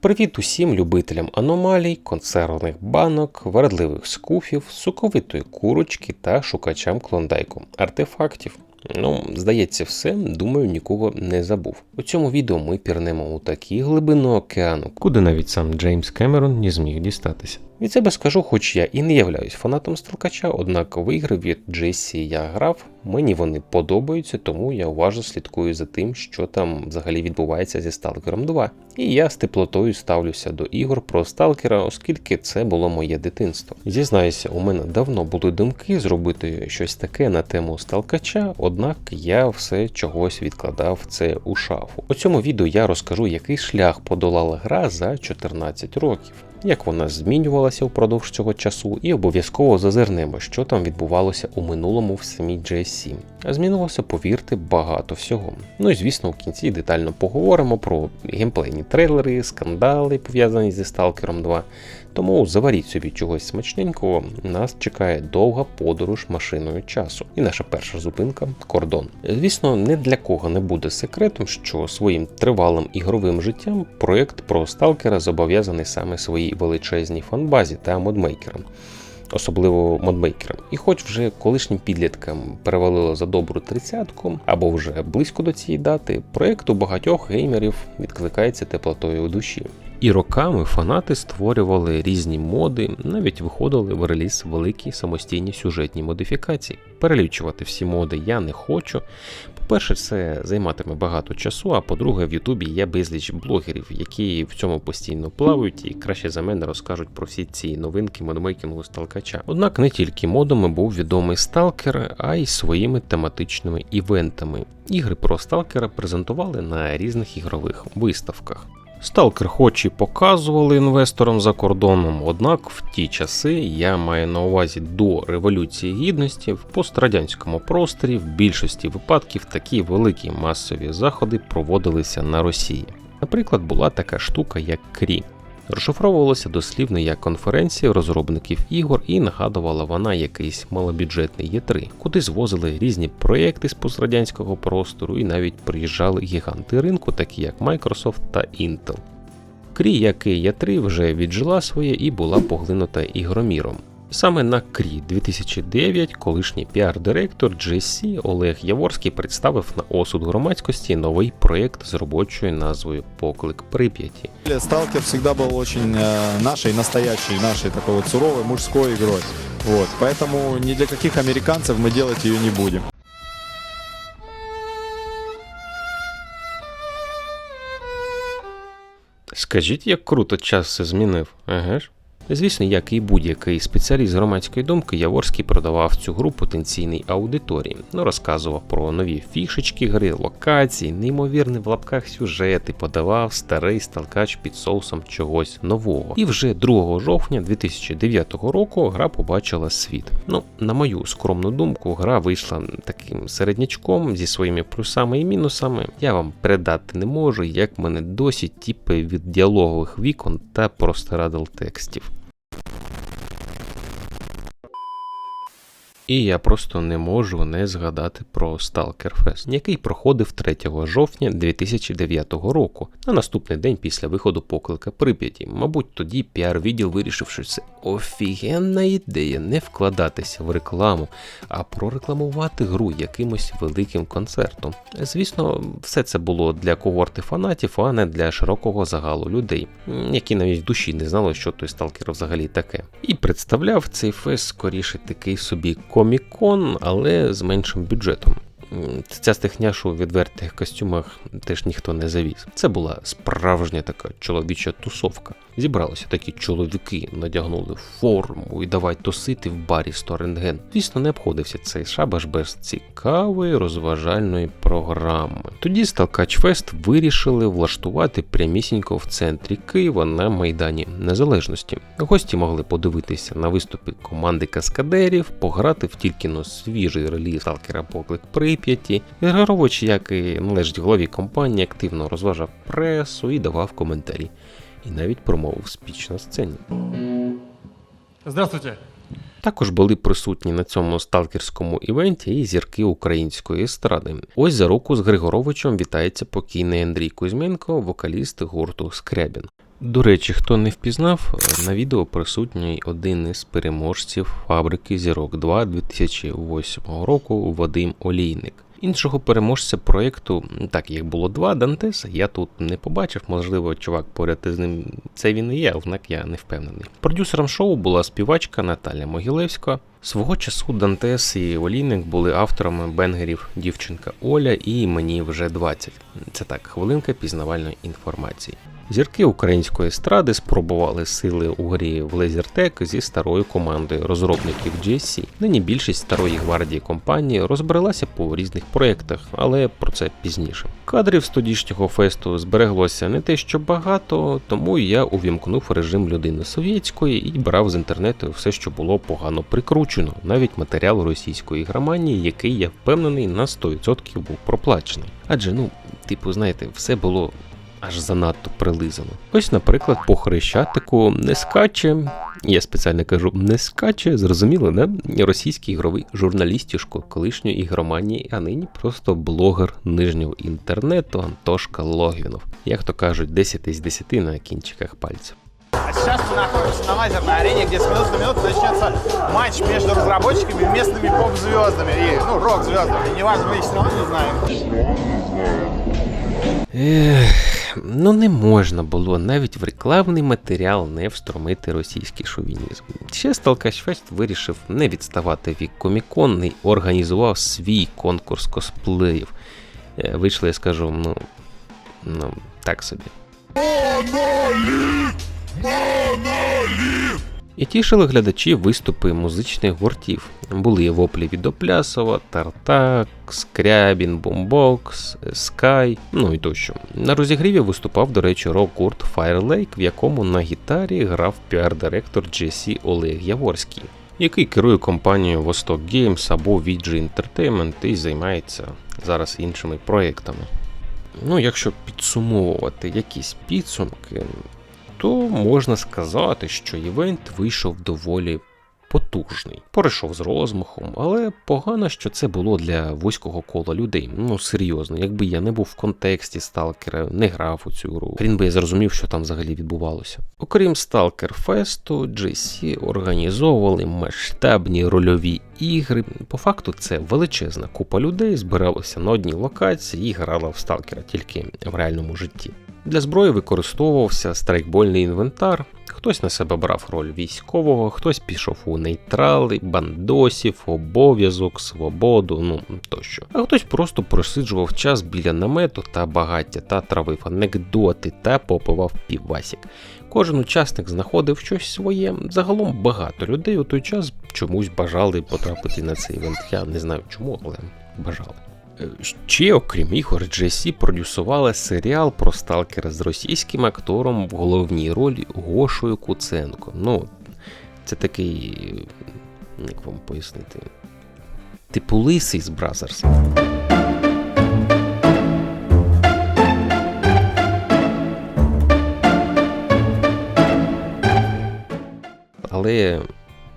Привіт усім любителям аномалій, консервних банок, вередливих скуфів, соковитої курочки та шукачам клондайку, артефактів. Ну, здається, все, думаю, нікого не забув. У цьому відео ми пірнемо у такі глибину океану, куди навіть сам Джеймс Кемерон не зміг дістатися. Від себе скажу, хоч я і не являюсь фанатом сталкача, однак в ігри від Джесі я грав, мені вони подобаються, тому я уважно слідкую за тим, що там взагалі відбувається зі Сталкером 2. І я з теплотою ставлюся до ігор про сталкера, оскільки це було моє дитинство. Зізнаюся, у мене давно були думки зробити щось таке на тему сталкача, однак я все чогось відкладав це у шафу. У цьому відео я розкажу, який шлях подолала гра за 14 років як вона змінювалася впродовж цього часу, і обов'язково зазирнемо, що там відбувалося у минулому в самій GSC. А змінилося, повірте, багато всього. Ну і звісно, в кінці детально поговоримо про геймплейні трейлери, скандали, пов'язані зі Stalker 2. Тому заваріть собі чогось смачненького, нас чекає довга подорож машиною часу. І наша перша зупинка кордон. Звісно, не для кого не буде секретом, що своїм тривалим ігровим життям проект про сталкера зобов'язаний саме своїй величезній фанбазі та модмейкерам. Особливо модмейкерам. І хоч вже колишнім підліткам перевалило за добру тридцятку або вже близько до цієї дати, проект у багатьох геймерів відкликається теплотою у душі. І роками фанати створювали різні моди, навіть виходили в реліз великі самостійні сюжетні модифікації. Перелічувати всі моди я не хочу. По-перше, це займатиме багато часу, а по-друге, в Ютубі є безліч блогерів, які в цьому постійно плавають і краще за мене розкажуть про всі ці новинки модмейкінгу сталкача. Однак не тільки модами був відомий сталкер, а й своїми тематичними івентами. Ігри про сталкера презентували на різних ігрових виставках. Сталкер хоч і показували інвесторам за кордоном, однак в ті часи я маю на увазі до Революції Гідності в пострадянському просторі в більшості випадків такі великі масові заходи проводилися на Росії. Наприклад, була така штука, як Крі. Розшифровувалася дослівно як конференція розробників ігор, і нагадувала вона якийсь малобюджетний Є3, куди звозили різні проєкти з пострадянського простору і навіть приїжджали гіганти ринку, такі як Microsoft та Intel. Крі, як і Є3, вже віджила своє і була поглинута ігроміром. Саме на Крі 2009 колишній піар-директор GSC Олег Яворський представив на осуд громадськості новий проєкт з робочою назвою Поклик Прип'яті. Сталкер всегда был очень э, нашей, настоящей, нашей такой вот суровой мужской игрой. Вот, поэтому ни для каких американцев мы делать ее не будем. Скажіть, як круто час все змінив, еге ж? Звісно, як і будь-який спеціаліст громадської думки, Яворський продавав цю гру потенційній аудиторії. Ну, розказував про нові фішечки гри, локації, неймовірний в лапках сюжети, подавав старий сталкач під соусом чогось нового. І вже 2 жовтня 2009 року гра побачила світ. Ну, на мою скромну думку, гра вийшла таким середнячком зі своїми плюсами і мінусами. Я вам передати не можу, як мене досі тіпи від діалогових вікон та простирадл текстів. І я просто не можу не згадати про Stalker Fest, який проходив 3 жовтня 2009 року, на наступний день після виходу поклика Прип'яті. Мабуть, тоді піар-відділ вирішив, що це офігенна ідея не вкладатися в рекламу, а прорекламувати гру якимось великим концертом. Звісно, все це було для когорти фанатів, а не для широкого загалу людей, які навіть в душі не знали, що той сталкер взагалі таке. І представляв цей фест скоріше такий собі комікон, але з меншим бюджетом. Ця стихня, що у відвертих костюмах теж ніхто не завіз. Це була справжня така чоловіча тусовка. Зібралися такі чоловіки, надягнули форму і давай тусити в барі Сторенген. Звісно, не обходився цей шабаш без цікавої розважальної програми. Тоді Сталкач Фест вирішили влаштувати прямісінько в центрі Києва на Майдані Незалежності. Гості могли подивитися на виступи команди каскадерів, пограти в тільки но свіжий реліз Сталкера Поклик Прип'яті. Ігорович, як і належить голові компанії, активно розважав пресу і давав коментарі і навіть промовив спіч на сцені. Здравствуйте. Також були присутні на цьому сталкерському івенті і зірки української естради. Ось за руку з Григоровичем вітається покійний Андрій Кузьменко, вокаліст гурту Скрябін. До речі, хто не впізнав, на відео присутній один із переможців фабрики Зірок 2 2008 року Вадим Олійник. Іншого переможця проєкту, так як було два Дантеса, я тут не побачив. Можливо, чувак поряд із ним це він і є, однак я не впевнений. Продюсером шоу була співачка Наталя Могилевська. Свого часу Дантес і Олійник були авторами бенгерів Дівчинка Оля і мені вже 20. Це так, хвилинка пізнавальної інформації. Зірки української естради спробували сили у грі в Lasertag зі старою командою розробників GSC. Нині більшість старої гвардії компанії розбрелася по різних проєктах, але про це пізніше. Кадрів з тодішнього фесту збереглося не те, що багато, тому я увімкнув режим людини совєтської і брав з інтернету все, що було погано прикручено, навіть матеріал російської громанії, який я впевнений на 100% був проплачений. Адже ну, типу, знаєте, все було аж занадто прилизано. Ось, наприклад, по хрещатику не скаче. Я спеціально кажу не скаче, зрозуміло, не? Російський ігровий журналістішко колишньої ігроманії, а нині просто блогер нижнього інтернету Антошка Логвінов. Як то кажуть, 10 із 10 на кінчиках пальців. А сейчас мы находимся на лазерной арене, где с минуты на минуту начнется матч между разработчиками и местными поп-звездами и, ну, рок-звездами. Неважно, мы их все равно не знаем. Ех, ну не можна було навіть в рекламний матеріал не встромити російський шовінізм. Ще Сталкашфест вирішив не відставати від комікон і організував свій конкурс косплеїв. Вийшли, Вийшло, я скажу, ну, ну так собі. І тішили глядачі виступи музичних гуртів. Були воплі від Оплясова, Тартак, Скрябін, Бомбокс, Скай, ну і тощо. На розігріві виступав, до речі, рок-гурт Fire Lake, в якому на гітарі грав піар-директор GSC Олег Яворський, який керує компанією Vostok Games або VG Entertainment і займається зараз іншими проєктами. Ну, якщо підсумовувати якісь підсумки, то можна сказати, що івент вийшов доволі потужний. Перейшов з розмахом, але погано, що це було для вузького кола людей. Ну серйозно, якби я не був в контексті сталкера, не грав у цю гру, хрін би я зрозумів, що там взагалі відбувалося. Окрім Сталкер Фесту, GC організовували масштабні рольові ігри. По факту, це величезна купа людей збиралася на одній локації і грала в сталкера тільки в реальному житті. Для зброї використовувався страйкбольний інвентар. Хтось на себе брав роль військового, хтось пішов у нейтрали, бандосів, обов'язок, свободу, ну тощо. А хтось просто просиджував час біля намету та багаття та травив анекдоти та попивав півасік. Кожен учасник знаходив щось своє. Загалом багато людей у той час чомусь бажали потрапити на цей івент. Я не знаю чому, але бажали. Ще, окрім ігор, GSC продюсували серіал про сталкера з російським актором в головній ролі Гошою Куценко. Ну, це такий. Як вам пояснити? Типу лисий з Бразерс. Але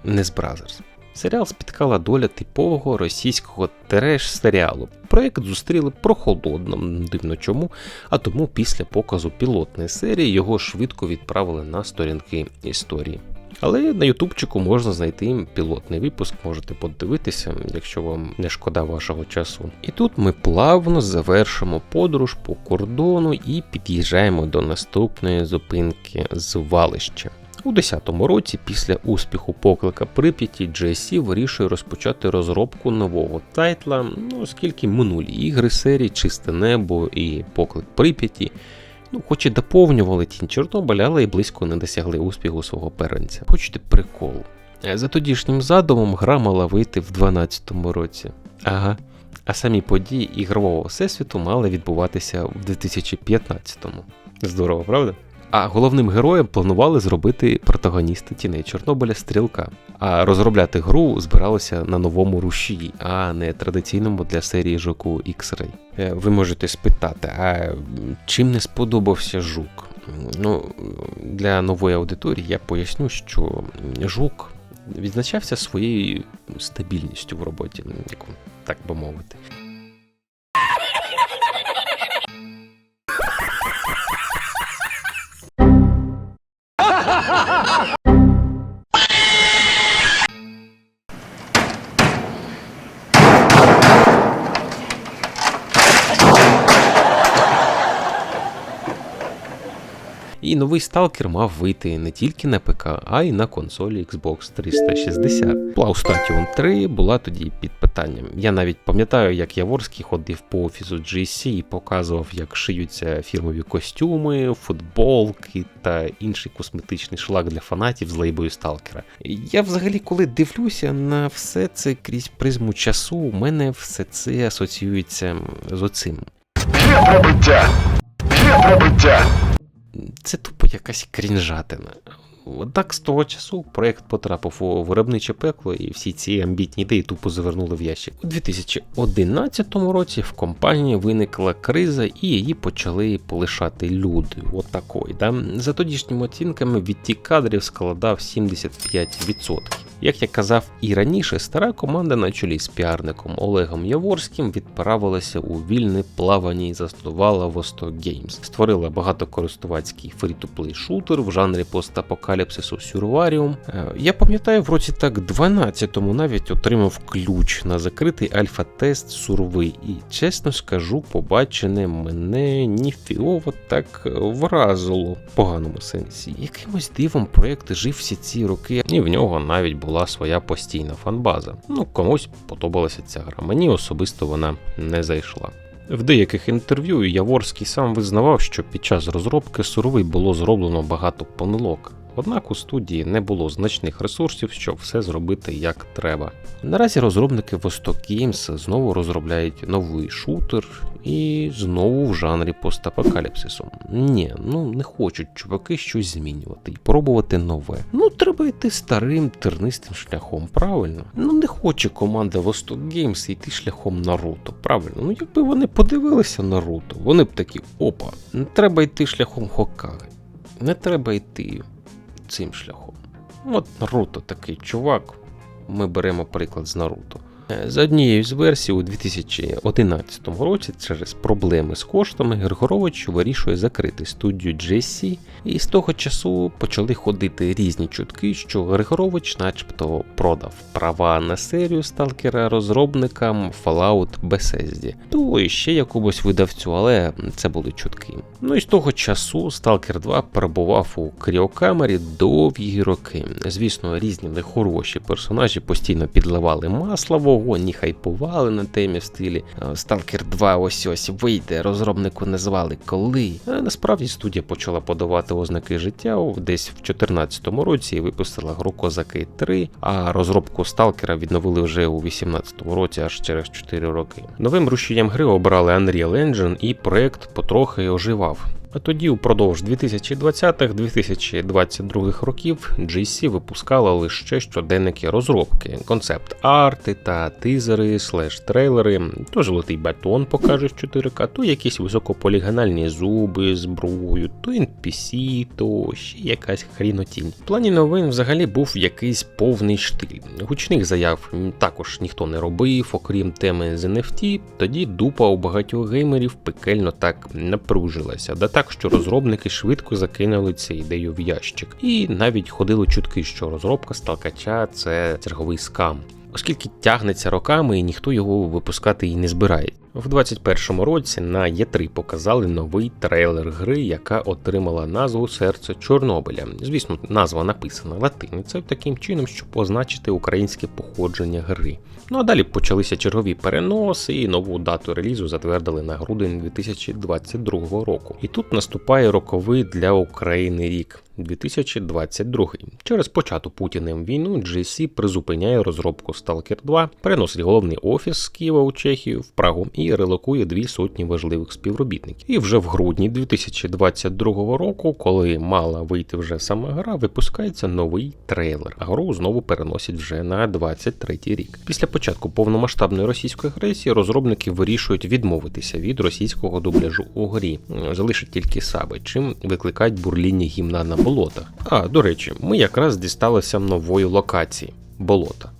не з Бразерс. Серіал спіткала доля типового російського тереш-серіалу. Проект зустріли прохолодно, дивно чому, а тому після показу пілотної серії його швидко відправили на сторінки історії. Але на ютубчику можна знайти пілотний випуск, можете подивитися, якщо вам не шкода вашого часу. І тут ми плавно завершимо подорож по кордону і під'їжджаємо до наступної зупинки звалища. У 10-му році, після успіху поклика Прип'яті, GSC вирішує розпочати розробку нового тайтла, ну, оскільки минулі ігри серії Чисте небо і поклик Прип'яті, ну, хоч і доповнювали тінь Чорнобиля, але й близько не досягли успіху свого первенця. Хочете прикол? Е, За тодішнім задумом гра мала вийти в 12-му році. Ага. А самі події ігрового всесвіту мали відбуватися в 2015-му. Здорово, правда? А головним героєм планували зробити протагоніста тіней Чорнобиля стрілка. А розробляти гру збиралося на новому рушії, а не традиційному для серії жуку X-Ray. Е, Ви можете спитати, а чим не сподобався жук? Ну, для нової аудиторії я поясню, що жук відзначався своєю стабільністю в роботі, так би мовити. Новий сталкер мав вийти не тільки на ПК, а й на консолі Xbox 360. Plaustation 3 була тоді під питанням. Я навіть пам'ятаю, як Яворський ходив по офісу GC і показував, як шиються фірмові костюми, футболки та інший косметичний шлак для фанатів з лейбою сталкера. Я взагалі, коли дивлюся на все це крізь призму часу, у мене все це асоціюється з оцим. Є прибиття! Є прибиття! Це тупо якась крінжатина. Однак з того часу проект потрапив у виробниче пекло, і всі ці амбітні ідеї тупо завернули в ящик. У 2011 році в компанії виникла криза, і її почали полишати люди. Отакої. Да? За тодішніми оцінками відтік кадрів складав 75%. Як я казав і раніше, стара команда на чолі з піарником Олегом Яворським відправилася у вільне плавання і заснувала Vostok Games. Створила багатокористувацький фрі-то-плей шутер в жанрі постапокаліпсису Survarium. Е, Я пам'ятаю, в році так 12-му навіть отримав ключ на закритий альфа-тест сурви. І чесно скажу, побачене мене ніфіово так вразило в поганому сенсі. Якимось дивом проєкт жив всі ці роки, і в нього навіть була своя постійна фанбаза. Ну, комусь подобалася ця гра. Мені особисто вона не зайшла. В деяких інтерв'ю Яворський сам визнавав, що під час розробки суровий було зроблено багато помилок. Однак у студії не було значних ресурсів, щоб все зробити як треба. Наразі розробники Vostok Games знову розробляють новий шутер і знову в жанрі постапокаліпсису. Ні, ну не хочуть чуваки щось змінювати і пробувати нове. Ну треба йти старим тернистим шляхом, правильно? Ну не хоче команда Vostok Games йти шляхом Наруто, правильно? Ну якби вони подивилися Наруто, вони б такі, опа, не треба йти шляхом Хокаги. Не треба йти цим шляхом. От Наруто такий чувак. Ми беремо приклад з Наруто. Е, За однією з версій, у 2011 році, через проблеми з коштами, Григорович вирішує закрити студію GSC, і з того часу почали ходити різні чутки, що Григорович, начебто, продав права на серію сталкера розробникам Fallout Bethesda, то і ще якомусь видавцю, але це були чутки. Ну і з того часу Stalker 2 перебував у кріокамері довгі роки. Звісно, різні нехороші персонажі постійно підливали масло в вогонь хайпували на темі в стилі Stalker 2 ось ось вийде, розробнику не звали коли. А насправді студія почала подавати ознаки життя десь в 2014 році і випустила гру Козаки 3, а розробку Сталкера відновили вже у 2018 році, аж через 4 роки. Новим рушієм гри обрали Unreal Engine і проект потрохи оживав. Тоді, упродовж 2020-2022 років, GC випускала лише щоденники розробки, концепт арти та тизери, слеш-трейлери, то золотий батон покаже в 4К, то якісь високополігональні зуби, зброю, то NPC, то ще якась хрінотінь. В плані новин взагалі був якийсь повний штиль. Гучних заяв також ніхто не робив, окрім теми з NFT, тоді дупа у багатьох геймерів пекельно так напружилася. Так, що розробники швидко закинули цю ідею в ящик. І навіть ходили чутки, що розробка сталкача це черговий скам. Оскільки тягнеться роками і ніхто його випускати і не збирає. В 21-му році на Є3 показали новий трейлер гри, яка отримала назву Серце Чорнобиля. Звісно, назва написана латиницею таким чином, щоб позначити українське походження гри. Ну а далі почалися чергові переноси, і нову дату релізу затвердили на грудень 2022 року. І тут наступає роковий для України рік. 2022. Через почату Путіним війну GSC призупиняє розробку Stalker 2, переносить головний офіс з Києва у Чехію в Прагу і релокує дві сотні важливих співробітників. І вже в грудні 2022 року, коли мала вийти вже сама гра, випускається новий трейлер. А гру знову переносять вже на 23 рік. Після початку повномасштабної російської агресії розробники вирішують відмовитися від російського дубляжу у грі, залишать тільки саби, чим викликають бурління гімна на болотах. А до речі, ми якраз дісталися нової локації болота.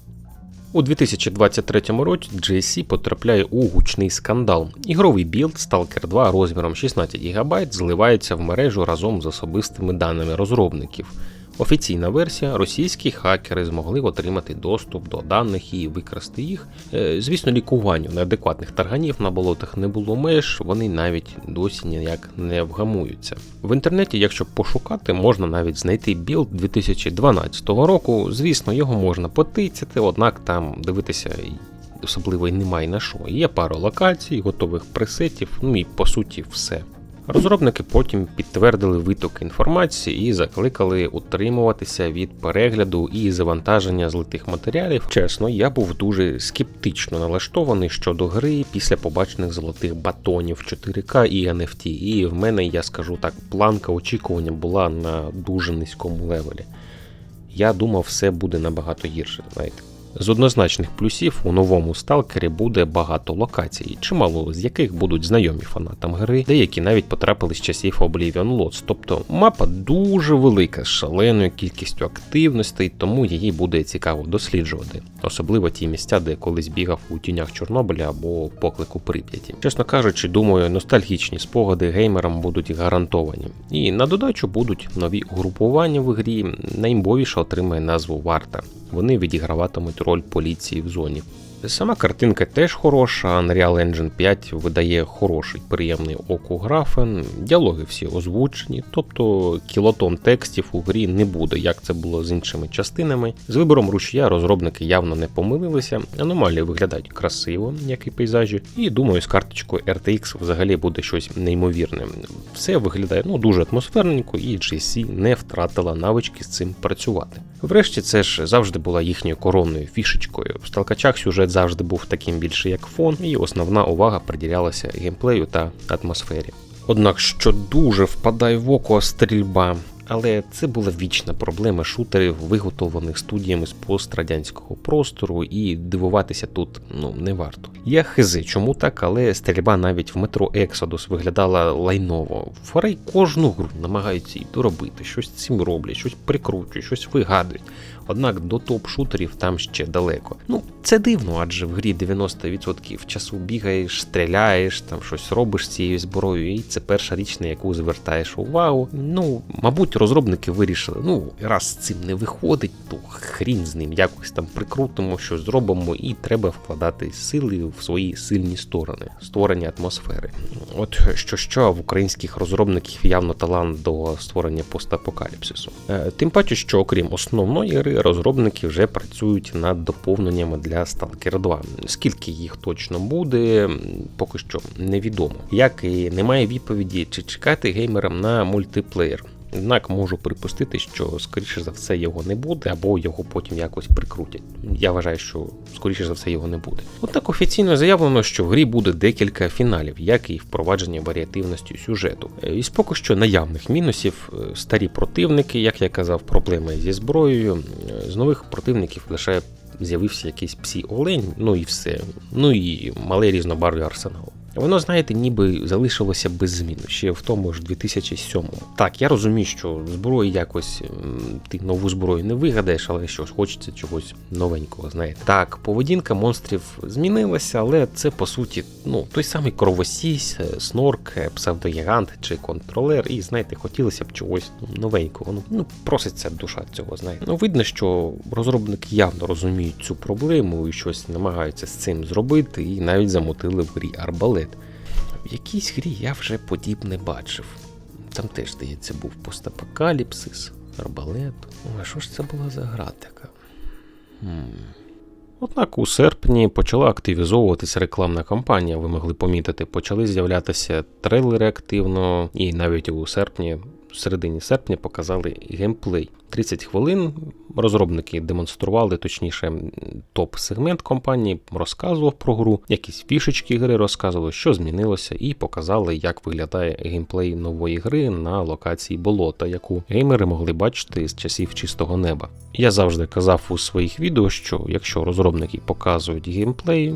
У 2023 році GSC потрапляє у гучний скандал. Ігровий білд Stalker 2 розміром 16 ГБ зливається в мережу разом з особистими даними розробників. Офіційна версія: російські хакери змогли отримати доступ до даних і викрасти їх. Е, Звісно, лікуванню неадекватних тарганів на болотах не було меж, вони навіть досі ніяк не вгамуються. В інтернеті, якщо пошукати, можна навіть знайти білд 2012 року. Звісно, його можна потицяти, однак там дивитися особливо й немає на що. Є пара локацій, готових пресетів, ну і по суті все. Розробники потім підтвердили виток інформації і закликали утримуватися від перегляду і завантаження злитих матеріалів. Чесно, я був дуже скептично налаштований щодо гри після побачених золотих батонів 4К і NFT. І в мене, я скажу так, планка очікування була на дуже низькому левелі. Я думав, все буде набагато гірше, знаєте. З однозначних плюсів у новому сталкері буде багато локацій, чимало з яких будуть знайомі фанатам гри, деякі навіть потрапили з часів Oblivion Lost. Тобто мапа дуже велика з шаленою кількістю активностей, тому її буде цікаво досліджувати, особливо ті місця, де колись бігав у тінях Чорнобиля або поклику Прип'яті. Чесно кажучи, думаю, ностальгічні спогади геймерам будуть гарантовані. І на додачу будуть нові угрупування в грі. Найімбовіше отримає назву Варта. Вони відіграватимуть роль поліції в зоні. Сама картинка теж хороша, Unreal Engine 5 видає хороший, приємний оку графен, діалоги всі озвучені, тобто кілотон текстів у грі не буде, як це було з іншими частинами. З вибором рушія розробники явно не помилилися, аномалії виглядають красиво, як і пейзажі, і думаю, з карточкою RTX взагалі буде щось неймовірне. Все виглядає ну дуже атмосферненько, і GSC не втратила навички з цим працювати. Врешті, це ж завжди була їхньою коронною фішечкою. В сталкачах сюжет завжди був таким більше як фон, і основна увага приділялася геймплею та атмосфері. Однак, що дуже впадає в око стрільба. Але це була вічна проблема шутерів, виготовлених студіями з пострадянського простору, і дивуватися тут ну не варто. Я хизи, чому так, але стрільба навіть в метро Exodus виглядала лайново. Форей кожну гру намагаються її доробити, щось цим роблять, щось прикручують, щось вигадують. Однак до топ-шутерів там ще далеко. Ну, це дивно, адже в грі 90% часу бігаєш, стріляєш, там щось робиш з цією зброєю, і це перша річ, на яку звертаєш увагу. Ну, мабуть, розробники вирішили, ну, раз з цим не виходить, то хрін з ним якось там прикрутимо, щось зробимо, і треба вкладати сили в свої сильні сторони, створення атмосфери. От що що в українських розробників явно талант до створення постапокаліпсису. Е, Тим паче, що окрім основної гри, розробники вже працюють над доповненнями для Stalker 2. Скільки їх точно буде, поки що невідомо. Як і немає відповіді, чи чекати геймерам на мультиплеєр. Однак можу припустити, що скоріше за все його не буде, або його потім якось прикрутять. Я вважаю, що скоріше за все його не буде. Однак офіційно заявлено, що в грі буде декілька фіналів, як і впровадження варіативності сюжету. Е, Із поки що наявних мінусів е, старі противники, як я казав, проблеми зі зброєю. З нових противників лише з'явився якийсь псі олень, ну і все. Ну і малий різнобарвий арсенал. Воно, знаєте, ніби залишилося без змін ще в тому ж 2007-му. Так, я розумію, що зброї якось ти нову зброю не вигадаєш, але що ж, хочеться чогось новенького, знаєте. Так, поведінка монстрів змінилася, але це по суті ну той самий кровосісь, е, снорк, е, псевдогігант чи контролер. І знаєте, хотілося б чогось новенького. Ну, ну проситься душа цього, знаєте. Ну видно, що розробники явно розуміють цю проблему і щось намагаються з цим зробити, і навіть замотили в грі арбалет. В якійсь грі я вже подібне бачив. Там теж, здається, був постапокаліпсис, арбалет. А що ж це була за гра така? Хм. Однак у серпні почала активізовуватися рекламна кампанія, ви могли помітити, почали з'являтися трейлери активно, і навіть у серпні, в середині серпня показали геймплей. 30 хвилин розробники демонстрували, точніше, топ-сегмент компанії, розказував про гру, якісь фішечки гри розказували, що змінилося, і показали, як виглядає геймплей нової гри на локації болота, яку геймери могли бачити з часів чистого неба. Я завжди казав у своїх відео, що якщо розробники показують геймплей,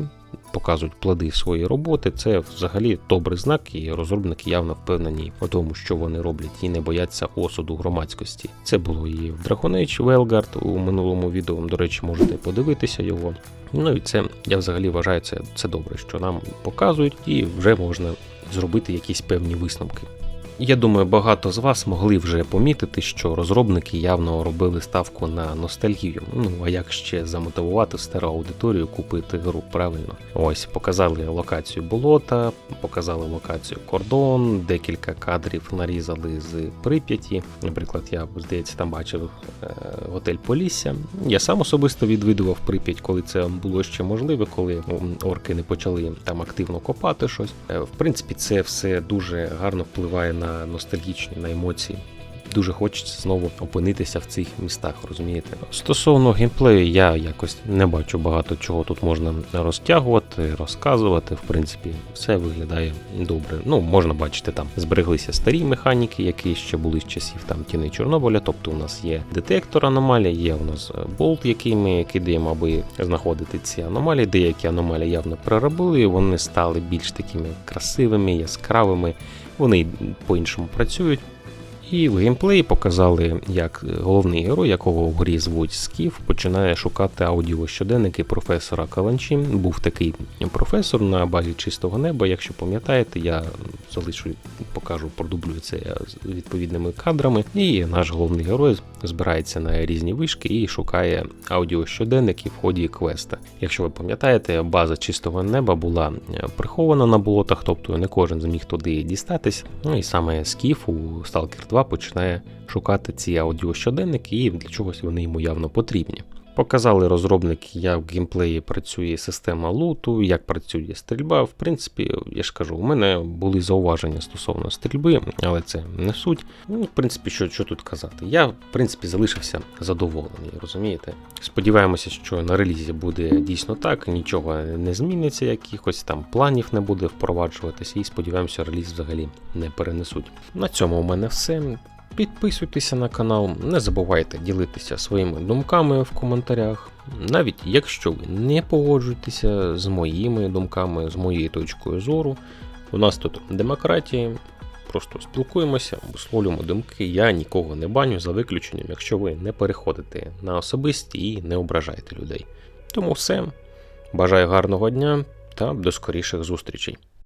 показують плоди своєї роботи, це взагалі добрий знак, і розробники явно впевнені у тому, що вони роблять, і не бояться осуду громадськості. Це було і в Dragon Age Велгард у минулому відео. До речі, можете подивитися його. Ну і це я взагалі вважаю це, це добре, що нам показують, і вже можна зробити якісь певні висновки. Я думаю, багато з вас могли вже помітити, що розробники явно робили ставку на ностальгію. Ну а як ще замотивувати стару аудиторію купити гру правильно? Ось показали локацію болота, показали локацію кордон, декілька кадрів нарізали з Прип'яті. Наприклад, я здається там бачив е, готель Полісся. Я сам особисто відвідував Прип'ять, коли це було ще можливо, коли орки не почали там активно копати щось. Е, В принципі, це все дуже гарно впливає на ностальгічні, на емоції. Дуже хочеться знову опинитися в цих містах, розумієте? Стосовно геймплею, я якось не бачу багато чого тут можна розтягувати, розказувати. В принципі, все виглядає добре. Ну, можна бачити, там збереглися старі механіки, які ще були з часів там тіни Чорнобиля. Тобто у нас є детектор аномалій, є у нас е, болт, який ми кидаємо, аби знаходити ці аномалії. Деякі аномалії явно переробили, вони стали більш такими красивими, яскравими. Вони по-іншому працюють. І в геймплеї показали, як головний герой, якого в грі звуть Скіф, починає шукати аудіощоденники професора Каланчі. Був такий професор на базі чистого неба. Якщо пам'ятаєте, я залишу, покажу, продублюю це відповідними кадрами. І наш головний герой збирається на різні вишки і шукає аудіощоденники в ході квеста. Якщо ви пам'ятаєте, база чистого неба була прихована на болотах, тобто не кожен зміг туди дістатись. Ну і саме Скіф у Stalker 2 починає шукати ці аудіощоденники, і для чогось вони йому явно потрібні. Показали розробники, як в геймплеї працює система луту, як працює стрільба. В принципі, я ж кажу, у мене були зауваження стосовно стрільби, але це не суть. Ну, в принципі, що, що тут казати? Я, в принципі, залишився задоволений, розумієте? Сподіваємося, що на релізі буде дійсно так, нічого не зміниться, якихось там планів не буде впроваджуватися, і сподіваємося, реліз взагалі не перенесуть. На цьому у мене все. Підписуйтеся на канал, не забувайте ділитися своїми думками в коментарях. Навіть якщо ви не погоджуєтеся з моїми думками, з моєю точкою зору, у нас тут демократія, просто спілкуємося, висловлюємо думки. Я нікого не баню за виключенням, якщо ви не переходите на особисті і не ображаєте людей. Тому все. Бажаю гарного дня та до скоріших зустрічей.